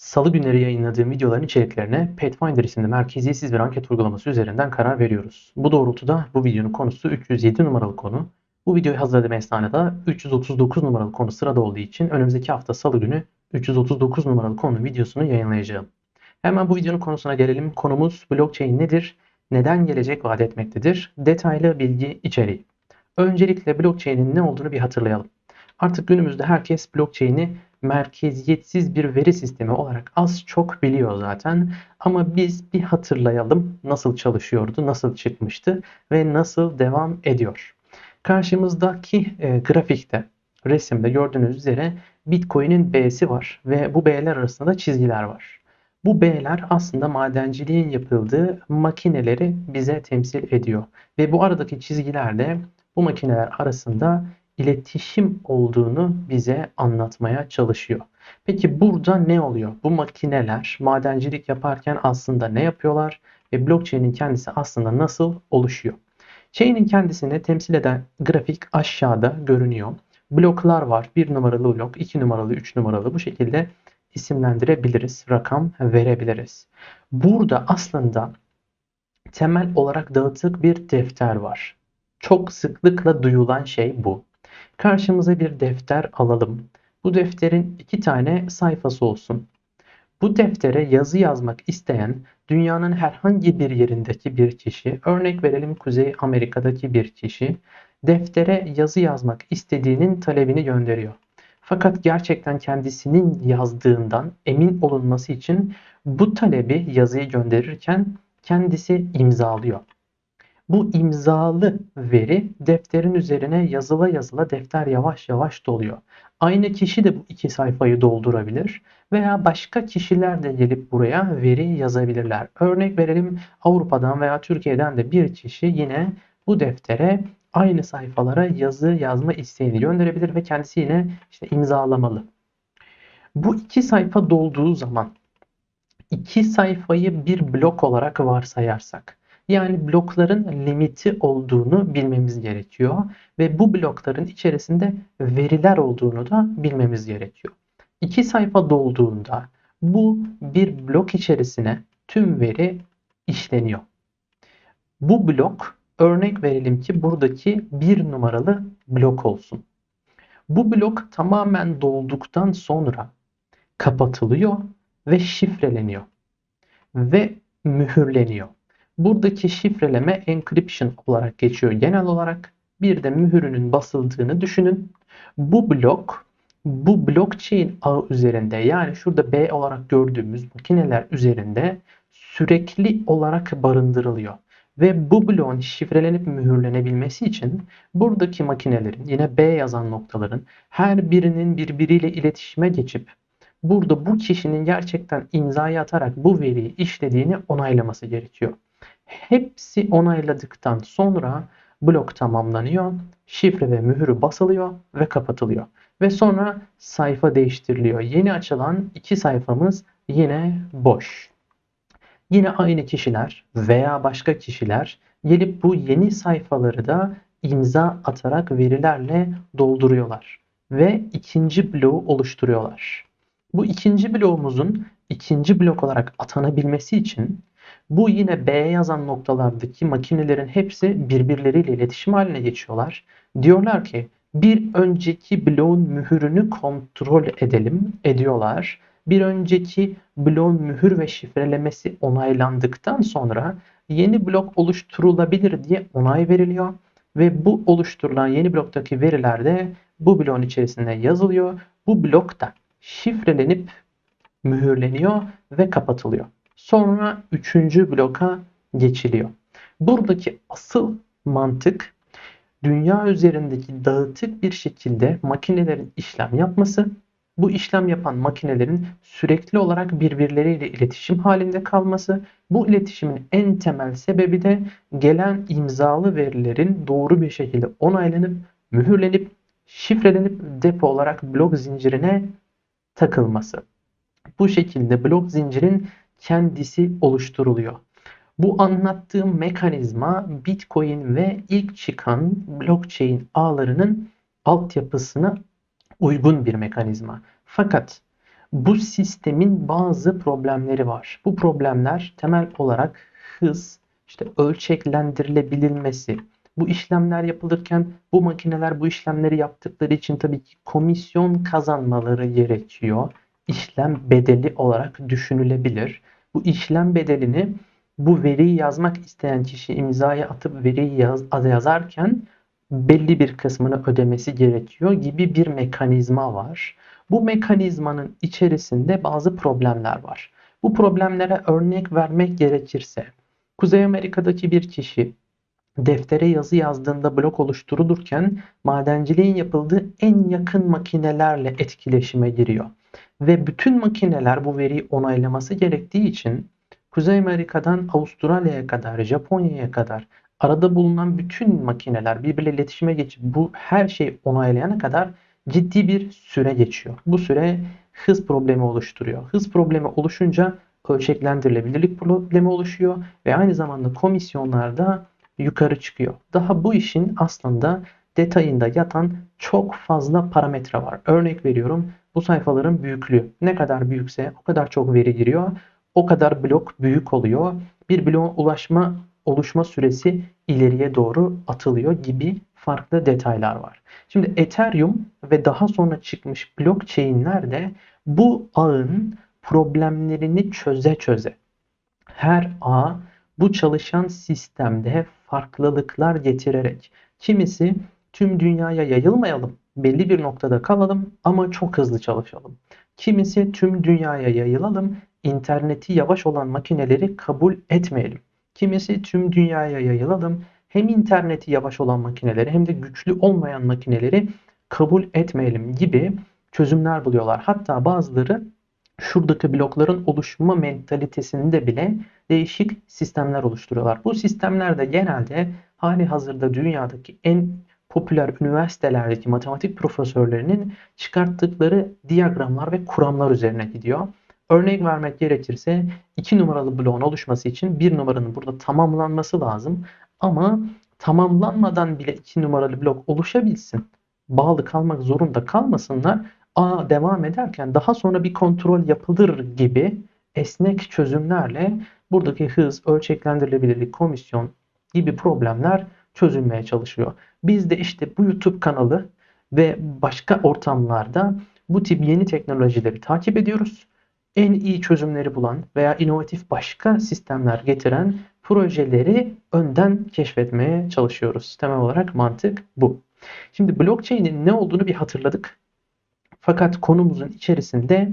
Salı günleri yayınladığım videoların içeriklerine Pathfinder isimli merkeziyetsiz bir anket uygulaması üzerinden karar veriyoruz. Bu doğrultuda bu videonun konusu 307 numaralı konu. Bu videoyu hazırladığım esnada 339 numaralı konu sırada olduğu için önümüzdeki hafta salı günü 339 numaralı konu videosunu yayınlayacağım. Hemen bu videonun konusuna gelelim. Konumuz blockchain nedir? Neden gelecek vaat etmektedir? Detaylı bilgi içeriği. Öncelikle blockchain'in ne olduğunu bir hatırlayalım. Artık günümüzde herkes blockchain'i merkeziyetsiz bir veri sistemi olarak az çok biliyor zaten. Ama biz bir hatırlayalım nasıl çalışıyordu, nasıl çıkmıştı ve nasıl devam ediyor. Karşımızdaki e, grafikte, resimde gördüğünüz üzere Bitcoin'in B'si var ve bu B'ler arasında çizgiler var. Bu B'ler aslında madenciliğin yapıldığı makineleri bize temsil ediyor. Ve bu aradaki çizgiler de bu makineler arasında iletişim olduğunu bize anlatmaya çalışıyor. Peki burada ne oluyor? Bu makineler madencilik yaparken aslında ne yapıyorlar ve blockchain'in kendisi aslında nasıl oluşuyor? Chain'in kendisini temsil eden grafik aşağıda görünüyor. Bloklar var. 1 numaralı blok, 2 numaralı, 3 numaralı bu şekilde isimlendirebiliriz. Rakam verebiliriz. Burada aslında temel olarak dağıtık bir defter var. Çok sıklıkla duyulan şey bu. Karşımıza bir defter alalım. Bu defterin iki tane sayfası olsun. Bu deftere yazı yazmak isteyen dünyanın herhangi bir yerindeki bir kişi, örnek verelim Kuzey Amerika'daki bir kişi, deftere yazı yazmak istediğinin talebini gönderiyor. Fakat gerçekten kendisinin yazdığından emin olunması için bu talebi yazıyı gönderirken kendisi imzalıyor. Bu imzalı veri defterin üzerine yazıla yazıla defter yavaş yavaş doluyor. Aynı kişi de bu iki sayfayı doldurabilir veya başka kişiler de gelip buraya veri yazabilirler. Örnek verelim Avrupa'dan veya Türkiye'den de bir kişi yine bu deftere aynı sayfalara yazı yazma isteğini gönderebilir ve kendisi yine işte imzalamalı. Bu iki sayfa dolduğu zaman iki sayfayı bir blok olarak varsayarsak yani blokların limiti olduğunu bilmemiz gerekiyor ve bu blokların içerisinde veriler olduğunu da bilmemiz gerekiyor. İki sayfa dolduğunda bu bir blok içerisine tüm veri işleniyor. Bu blok örnek verelim ki buradaki bir numaralı blok olsun. Bu blok tamamen dolduktan sonra kapatılıyor ve şifreleniyor ve mühürleniyor. Buradaki şifreleme encryption olarak geçiyor genel olarak. Bir de mühürünün basıldığını düşünün. Bu blok bu blockchain ağı üzerinde yani şurada B olarak gördüğümüz makineler üzerinde sürekli olarak barındırılıyor. Ve bu bloğun şifrelenip mühürlenebilmesi için buradaki makinelerin yine B yazan noktaların her birinin birbiriyle iletişime geçip burada bu kişinin gerçekten imzayı atarak bu veriyi işlediğini onaylaması gerekiyor. Hepsi onayladıktan sonra blok tamamlanıyor. Şifre ve mühürü basılıyor ve kapatılıyor. Ve sonra sayfa değiştiriliyor. Yeni açılan iki sayfamız yine boş. Yine aynı kişiler veya başka kişiler gelip bu yeni sayfaları da imza atarak verilerle dolduruyorlar ve ikinci bloğu oluşturuyorlar. Bu ikinci bloğumuzun ikinci blok olarak atanabilmesi için bu yine B yazan noktalardaki makinelerin hepsi birbirleriyle iletişim haline geçiyorlar. Diyorlar ki bir önceki bloğun mühürünü kontrol edelim ediyorlar. Bir önceki bloğun mühür ve şifrelemesi onaylandıktan sonra yeni blok oluşturulabilir diye onay veriliyor. Ve bu oluşturulan yeni bloktaki veriler de bu bloğun içerisinde yazılıyor. Bu blok da şifrelenip mühürleniyor ve kapatılıyor. Sonra üçüncü bloka geçiliyor. Buradaki asıl mantık dünya üzerindeki dağıtık bir şekilde makinelerin işlem yapması. Bu işlem yapan makinelerin sürekli olarak birbirleriyle iletişim halinde kalması. Bu iletişimin en temel sebebi de gelen imzalı verilerin doğru bir şekilde onaylanıp, mühürlenip, şifrelenip depo olarak blok zincirine takılması. Bu şekilde blok zincirin kendisi oluşturuluyor. Bu anlattığım mekanizma Bitcoin ve ilk çıkan blockchain ağlarının altyapısına uygun bir mekanizma. Fakat Bu sistemin bazı problemleri var. Bu problemler temel olarak hız, işte ölçeklendirilebilmesi. Bu işlemler yapılırken bu makineler bu işlemleri yaptıkları için tabii ki komisyon kazanmaları gerekiyor. İşlem bedeli olarak düşünülebilir. Bu işlem bedelini bu veriyi yazmak isteyen kişi imzayı atıp veriyi yaz, yazarken belli bir kısmını ödemesi gerekiyor gibi bir mekanizma var. Bu mekanizmanın içerisinde bazı problemler var. Bu problemlere örnek vermek gerekirse Kuzey Amerika'daki bir kişi deftere yazı yazdığında blok oluşturulurken madenciliğin yapıldığı en yakın makinelerle etkileşime giriyor. Ve bütün makineler bu veriyi onaylaması gerektiği için Kuzey Amerika'dan Avustralya'ya kadar, Japonya'ya kadar arada bulunan bütün makineler birbiriyle iletişime geçip bu her şeyi onaylayana kadar ciddi bir süre geçiyor. Bu süre hız problemi oluşturuyor. Hız problemi oluşunca ölçeklendirilebilirlik problemi oluşuyor ve aynı zamanda komisyonlarda yukarı çıkıyor. Daha bu işin aslında detayında yatan çok fazla parametre var. Örnek veriyorum bu sayfaların büyüklüğü. Ne kadar büyükse o kadar çok veri giriyor. O kadar blok büyük oluyor. Bir bloğa ulaşma oluşma süresi ileriye doğru atılıyor gibi farklı detaylar var. Şimdi Ethereum ve daha sonra çıkmış blockchain'ler de bu ağın problemlerini çöze çöze her ağ bu çalışan sistemde farklılıklar getirerek kimisi tüm dünyaya yayılmayalım, belli bir noktada kalalım ama çok hızlı çalışalım. Kimisi tüm dünyaya yayılalım, interneti yavaş olan makineleri kabul etmeyelim. Kimisi tüm dünyaya yayılalım, hem interneti yavaş olan makineleri hem de güçlü olmayan makineleri kabul etmeyelim gibi çözümler buluyorlar. Hatta bazıları şuradaki blokların oluşma mentalitesinde bile değişik sistemler oluşturuyorlar. Bu sistemler de genelde hali hazırda dünyadaki en popüler üniversitelerdeki matematik profesörlerinin çıkarttıkları diyagramlar ve kuramlar üzerine gidiyor. Örnek vermek gerekirse 2 numaralı bloğun oluşması için 1 numaranın burada tamamlanması lazım. Ama tamamlanmadan bile 2 numaralı blok oluşabilsin. Bağlı kalmak zorunda kalmasınlar. A devam ederken daha sonra bir kontrol yapılır gibi esnek çözümlerle buradaki hız, ölçeklendirilebilirlik, komisyon gibi problemler çözülmeye çalışıyor. Biz de işte bu YouTube kanalı ve başka ortamlarda bu tip yeni teknolojileri takip ediyoruz. En iyi çözümleri bulan veya inovatif başka sistemler getiren projeleri önden keşfetmeye çalışıyoruz. Temel olarak mantık bu. Şimdi blockchain'in ne olduğunu bir hatırladık. Fakat konumuzun içerisinde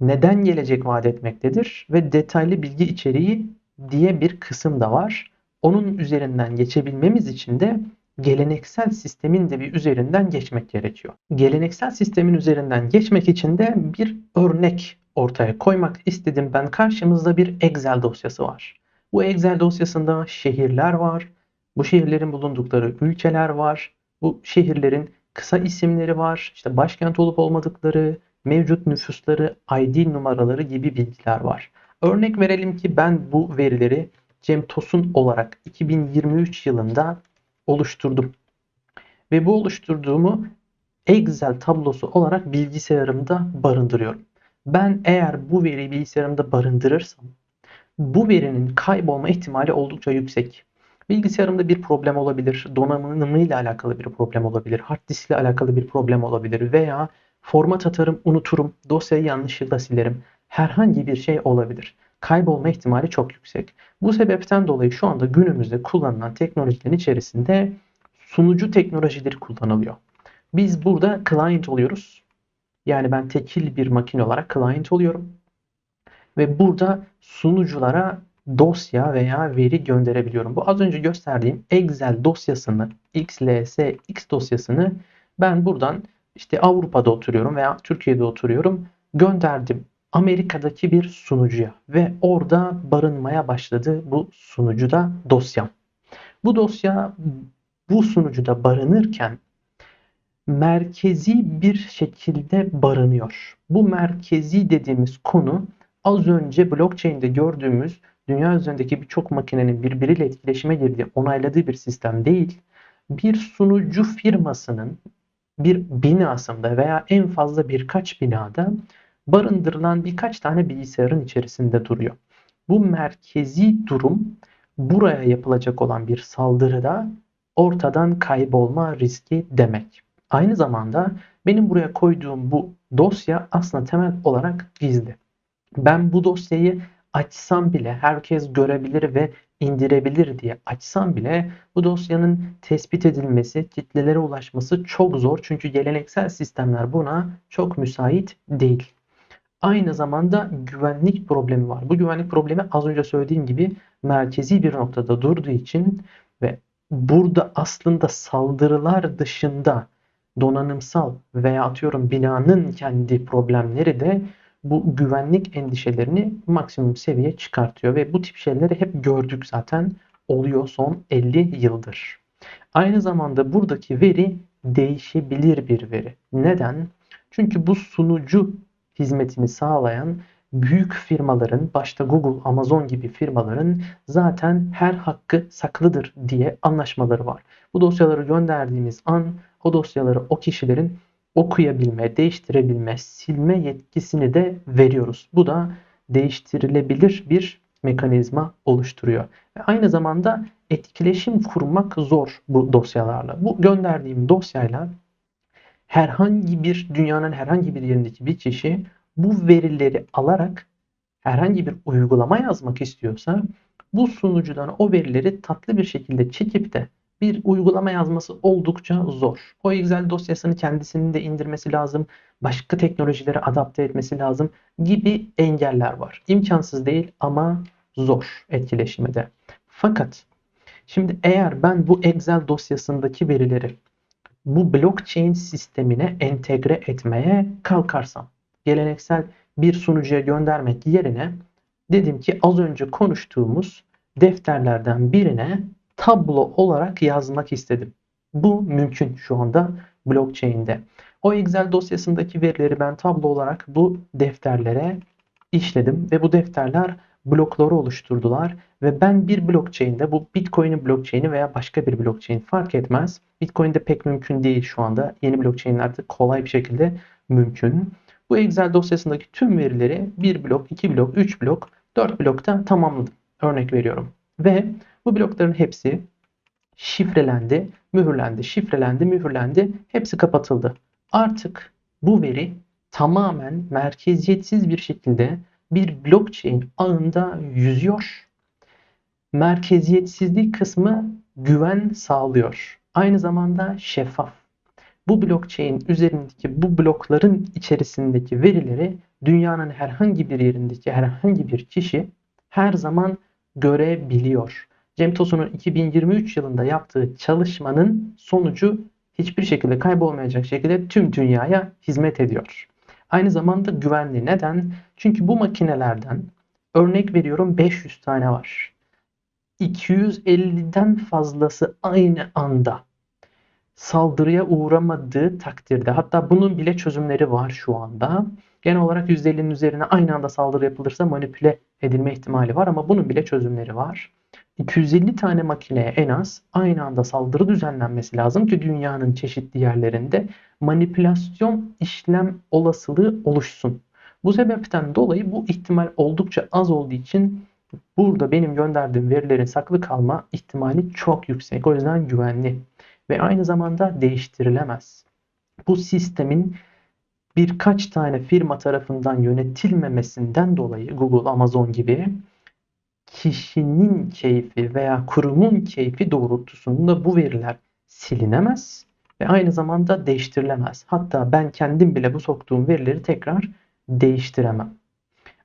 neden gelecek vaat etmektedir ve detaylı bilgi içeriği diye bir kısım da var. Onun üzerinden geçebilmemiz için de geleneksel sistemin de bir üzerinden geçmek gerekiyor. Geleneksel sistemin üzerinden geçmek için de bir örnek ortaya koymak istedim. Ben karşımızda bir Excel dosyası var. Bu Excel dosyasında şehirler var. Bu şehirlerin bulundukları ülkeler var. Bu şehirlerin kısa isimleri var. İşte başkent olup olmadıkları, mevcut nüfusları, ID numaraları gibi bilgiler var. Örnek verelim ki ben bu verileri Cem Tosun olarak 2023 yılında oluşturdum. Ve bu oluşturduğumu Excel tablosu olarak bilgisayarımda barındırıyorum. Ben eğer bu veriyi bilgisayarımda barındırırsam bu verinin kaybolma ihtimali oldukça yüksek. Bilgisayarımda bir problem olabilir, donanımıyla alakalı bir problem olabilir, hard diskle alakalı bir problem olabilir veya format atarım, unuturum, dosyayı yanlışlıkla silerim. Herhangi bir şey olabilir. Kaybolma ihtimali çok yüksek. Bu sebepten dolayı şu anda günümüzde kullanılan teknolojilerin içerisinde sunucu teknolojileri kullanılıyor. Biz burada client oluyoruz. Yani ben tekil bir makine olarak client oluyorum. Ve burada sunuculara dosya veya veri gönderebiliyorum. Bu az önce gösterdiğim Excel dosyasını, XLSX dosyasını ben buradan işte Avrupa'da oturuyorum veya Türkiye'de oturuyorum. Gönderdim Amerika'daki bir sunucuya ve orada barınmaya başladı bu sunucuda dosyam. Bu dosya bu sunucuda barınırken merkezi bir şekilde barınıyor. Bu merkezi dediğimiz konu az önce blockchain'de gördüğümüz dünya üzerindeki birçok makinenin birbiriyle etkileşime girdiği, onayladığı bir sistem değil. Bir sunucu firmasının bir binasında veya en fazla birkaç binada barındırılan birkaç tane bilgisayarın içerisinde duruyor. Bu merkezi durum buraya yapılacak olan bir saldırıda ortadan kaybolma riski demek. Aynı zamanda benim buraya koyduğum bu dosya aslında temel olarak gizli. Ben bu dosyayı açsam bile herkes görebilir ve indirebilir diye açsam bile bu dosyanın tespit edilmesi, kitlelere ulaşması çok zor. Çünkü geleneksel sistemler buna çok müsait değil. Aynı zamanda güvenlik problemi var. Bu güvenlik problemi az önce söylediğim gibi merkezi bir noktada durduğu için ve burada aslında saldırılar dışında donanımsal veya atıyorum binanın kendi problemleri de bu güvenlik endişelerini maksimum seviye çıkartıyor ve bu tip şeyleri hep gördük zaten oluyor son 50 yıldır. Aynı zamanda buradaki veri değişebilir bir veri. Neden? Çünkü bu sunucu hizmetini sağlayan büyük firmaların başta Google, Amazon gibi firmaların zaten her hakkı saklıdır diye anlaşmaları var. Bu dosyaları gönderdiğimiz an o dosyaları o kişilerin okuyabilme, değiştirebilme, silme yetkisini de veriyoruz. Bu da değiştirilebilir bir mekanizma oluşturuyor. Ve aynı zamanda etkileşim kurmak zor bu dosyalarla. Bu gönderdiğim dosyayla herhangi bir dünyanın herhangi bir yerindeki bir kişi bu verileri alarak herhangi bir uygulama yazmak istiyorsa bu sunucudan o verileri tatlı bir şekilde çekip de bir uygulama yazması oldukça zor. O Excel dosyasını kendisinin de indirmesi lazım. Başka teknolojilere adapte etmesi lazım gibi engeller var. İmkansız değil ama zor etkileşimde. Fakat şimdi eğer ben bu Excel dosyasındaki verileri bu blockchain sistemine entegre etmeye kalkarsam geleneksel bir sunucuya göndermek yerine dedim ki az önce konuştuğumuz defterlerden birine tablo olarak yazmak istedim. Bu mümkün şu anda blockchain'de. O Excel dosyasındaki verileri ben tablo olarak bu defterlere işledim ve bu defterler blokları oluşturdular ve ben bir blockchain'de bu Bitcoin'in blockchain'i veya başka bir blockchain fark etmez. Bitcoin'de pek mümkün değil şu anda. Yeni blockchain'lerde kolay bir şekilde mümkün. Bu Excel dosyasındaki tüm verileri 1 blok, 2 blok, 3 blok, 4 blokta tamamladım. Örnek veriyorum. Ve bu blokların hepsi şifrelendi, mühürlendi, şifrelendi, mühürlendi. Hepsi kapatıldı. Artık bu veri tamamen merkeziyetsiz bir şekilde bir blockchain ağında yüzüyor. Merkeziyetsizlik kısmı güven sağlıyor. Aynı zamanda şeffaf. Bu blockchain üzerindeki bu blokların içerisindeki verileri dünyanın herhangi bir yerindeki herhangi bir kişi her zaman görebiliyor. Cem Tosun'un 2023 yılında yaptığı çalışmanın sonucu hiçbir şekilde kaybolmayacak şekilde tüm dünyaya hizmet ediyor. Aynı zamanda güvenli. Neden? Çünkü bu makinelerden örnek veriyorum 500 tane var. 250'den fazlası aynı anda saldırıya uğramadığı takdirde hatta bunun bile çözümleri var şu anda. Genel olarak %50'nin üzerine aynı anda saldırı yapılırsa manipüle edilme ihtimali var ama bunun bile çözümleri var. 250 tane makineye en az aynı anda saldırı düzenlenmesi lazım ki dünyanın çeşitli yerlerinde manipülasyon işlem olasılığı oluşsun. Bu sebepten dolayı bu ihtimal oldukça az olduğu için burada benim gönderdiğim verilerin saklı kalma ihtimali çok yüksek. O yüzden güvenli ve aynı zamanda değiştirilemez. Bu sistemin birkaç tane firma tarafından yönetilmemesinden dolayı Google, Amazon gibi kişinin keyfi veya kurumun keyfi doğrultusunda bu veriler silinemez ve aynı zamanda değiştirilemez. Hatta ben kendim bile bu soktuğum verileri tekrar değiştiremem.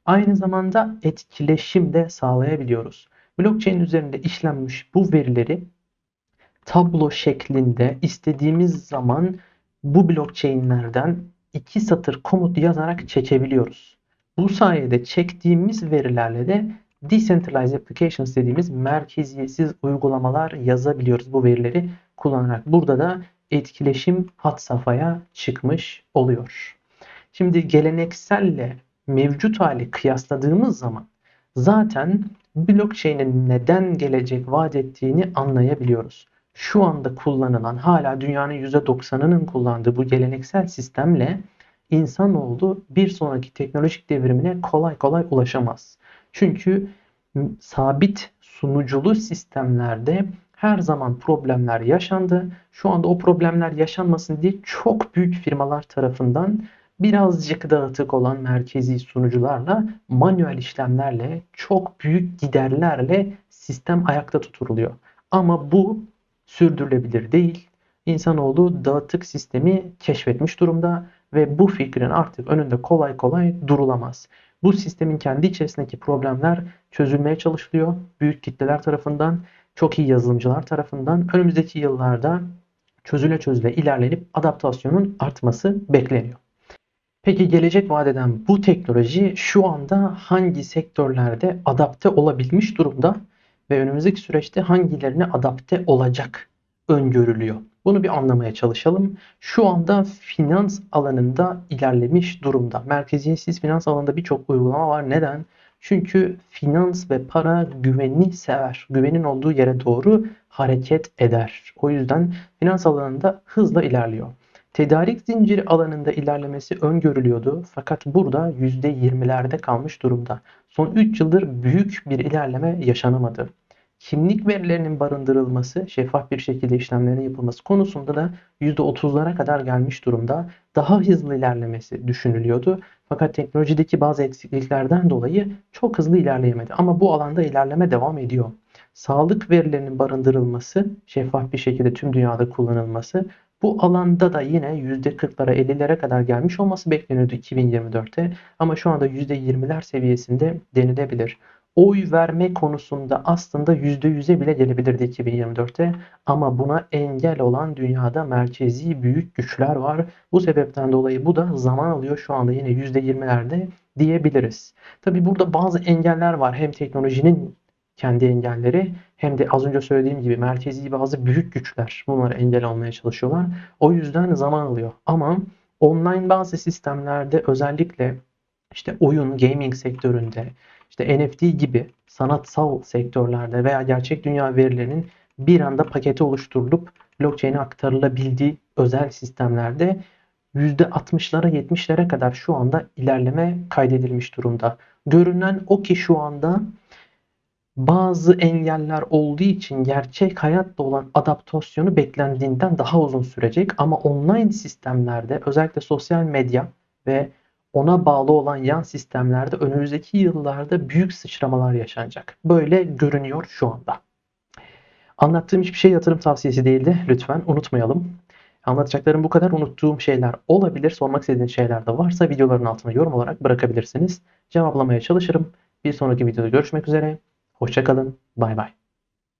Aynı zamanda etkileşim de sağlayabiliyoruz. Blockchain üzerinde işlenmiş bu verileri tablo şeklinde istediğimiz zaman bu blockchain'lerden iki satır komut yazarak çekebiliyoruz. Bu sayede çektiğimiz verilerle de Decentralized Applications dediğimiz merkeziyetsiz uygulamalar yazabiliyoruz bu verileri kullanarak. Burada da etkileşim hat safhaya çıkmış oluyor. Şimdi gelenekselle mevcut hali kıyasladığımız zaman zaten blockchain'in neden gelecek vaat ettiğini anlayabiliyoruz. Şu anda kullanılan hala dünyanın %90'ının kullandığı bu geleneksel sistemle insanoğlu bir sonraki teknolojik devrimine kolay kolay ulaşamaz. Çünkü sabit sunuculu sistemlerde her zaman problemler yaşandı. Şu anda o problemler yaşanmasın diye çok büyük firmalar tarafından birazcık dağıtık olan merkezi sunucularla manuel işlemlerle çok büyük giderlerle sistem ayakta tutuluyor. Ama bu sürdürülebilir değil. İnsanoğlu dağıtık sistemi keşfetmiş durumda ve bu fikrin artık önünde kolay kolay durulamaz. Bu sistemin kendi içerisindeki problemler çözülmeye çalışılıyor. Büyük kitleler tarafından, çok iyi yazılımcılar tarafından önümüzdeki yıllarda çözüle çözüle ilerlenip adaptasyonun artması bekleniyor. Peki gelecek vadeden bu teknoloji şu anda hangi sektörlerde adapte olabilmiş durumda ve önümüzdeki süreçte hangilerine adapte olacak öngörülüyor? Bunu bir anlamaya çalışalım. Şu anda finans alanında ilerlemiş durumda. Merkeziyetsiz finans alanında birçok uygulama var. Neden? Çünkü finans ve para güveni sever. Güvenin olduğu yere doğru hareket eder. O yüzden finans alanında hızla ilerliyor. Tedarik zinciri alanında ilerlemesi öngörülüyordu fakat burada %20'lerde kalmış durumda. Son 3 yıldır büyük bir ilerleme yaşanamadı. Kimlik verilerinin barındırılması, şeffaf bir şekilde işlemlerin yapılması konusunda da %30'lara kadar gelmiş durumda. Daha hızlı ilerlemesi düşünülüyordu. Fakat teknolojideki bazı eksikliklerden dolayı çok hızlı ilerleyemedi. Ama bu alanda ilerleme devam ediyor. Sağlık verilerinin barındırılması, şeffaf bir şekilde tüm dünyada kullanılması bu alanda da yine %40'lara 50'lere kadar gelmiş olması bekleniyordu 2024'te ama şu anda %20'ler seviyesinde denilebilir. Oy verme konusunda aslında %100'e bile gelebilirdi 2024'te ama buna engel olan dünyada merkezi büyük güçler var. Bu sebepten dolayı bu da zaman alıyor şu anda yine %20'lerde diyebiliriz. Tabi burada bazı engeller var hem teknolojinin kendi engelleri hem de az önce söylediğim gibi merkezi bazı büyük güçler bunları engel almaya çalışıyorlar. O yüzden zaman alıyor. Ama online bazı sistemlerde özellikle işte oyun, gaming sektöründe, işte NFT gibi sanatsal sektörlerde veya gerçek dünya verilerinin bir anda paketi oluşturulup blockchain'e aktarılabildiği özel sistemlerde %60'lara 70'lere kadar şu anda ilerleme kaydedilmiş durumda. Görünen o ki şu anda bazı engeller olduğu için gerçek hayatta olan adaptasyonu beklendiğinden daha uzun sürecek ama online sistemlerde özellikle sosyal medya ve ona bağlı olan yan sistemlerde önümüzdeki yıllarda büyük sıçramalar yaşanacak. Böyle görünüyor şu anda. Anlattığım hiçbir şey yatırım tavsiyesi değildi. Lütfen unutmayalım. Anlatacaklarım bu kadar. Unuttuğum şeyler olabilir. Sormak istediğiniz şeyler de varsa videoların altına yorum olarak bırakabilirsiniz. Cevaplamaya çalışırım. Bir sonraki videoda görüşmek üzere. Hoşçakalın. Bay bay.